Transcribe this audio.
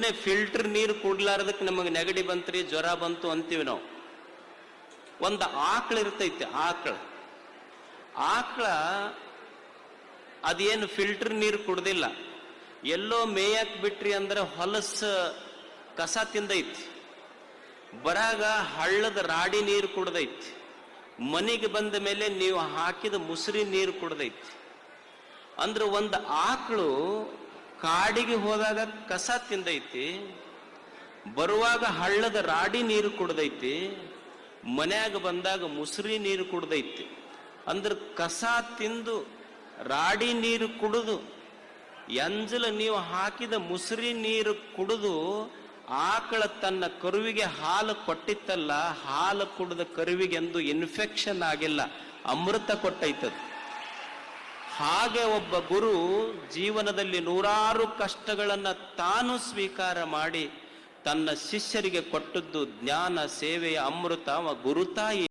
Filter ನೀರು ಕುಡ್ಲಾರ್ದಕ್ಕೆ ನಮಗೆ ನೆಗಡಿ ಬಂತ್ರಿ, ಜ್ವರ ಬಂತು ಅಂತೀವಿ ನಾವು. ಒಂದು ಆಕಳ ಇರ್ತೈತೆ, ಆಕಳ. ಆಕಳ ಅದೇನು ಫಿಲ್ಟರ್ ನೀರು ಕುಡ್ದಿಲ್ಲ. ಎಲ್ಲೋ ಮೇಯಕ್ ಬಿಟ್ರಿ ಅಂದ್ರೆ ಹೊಲಸ ಕಸ ತಿಂದೈತಿ. ಬರಾಗ ಹಳ್ಳದ ರಾಡಿ ನೀರು ಕುಡ್ದೈತಿ. ಮನೆಗೆ ಬಂದ ಮೇಲೆ ನೀವು ಹಾಕಿದ ಮುಸುರಿ ನೀರು ಕುಡ್ದೈತಿ. ಅಂದ್ರೆ ಒಂದು ಆಕಳು ಕಾಡಿಗೆ ಹೋದಾಗ ಕಸ ತಿಂದೈತಿ, ಬರುವಾಗ ಹಳ್ಳದ ರಾಡಿ ನೀರು ಕುಡ್ದೈತಿ, ಮನ್ಯಾಗ ಬಂದಾಗ ಮುಸುರಿ ನೀರು ಕುಡ್ದೈತಿ. ಅಂದ್ರೆ ಕಸ ತಿಂದು ರಾಡಿ ನೀರು ಕುಡಿದು, ಎಂಜಲ ನೀವು ಹಾಕಿದ ಮುಸುರಿ ನೀರು ಕುಡಿದು, ಆಕಳ ತನ್ನ ಕರುವಿಗೆ ಹಾಲು ಕೊಟ್ಟಿತ್ತಲ್ಲ, ಹಾಲು ಕುಡಿದ ಕರುವಿಗೆ ಎಂದು ಇನ್ಫೆಕ್ಷನ್ ಆಗಿಲ್ಲ, ಅಮೃತ ಕೊಟ್ಟೈತದು. ಹಾಗೆ ಒಬ್ಬ ಗುರು ಜೀವನದಲ್ಲಿ ನೂರಾರು ಕಷ್ಟಗಳನ್ನು ತಾನು ಸ್ವೀಕಾರ ಮಾಡಿ ತನ್ನ ಶಿಷ್ಯರಿಗೆ ಕೊಟ್ಟದ್ದು ಜ್ಞಾನ, ಸೇವೆಯ ಅಮೃತ, ಅವ ಗುರುತಾಯಿ.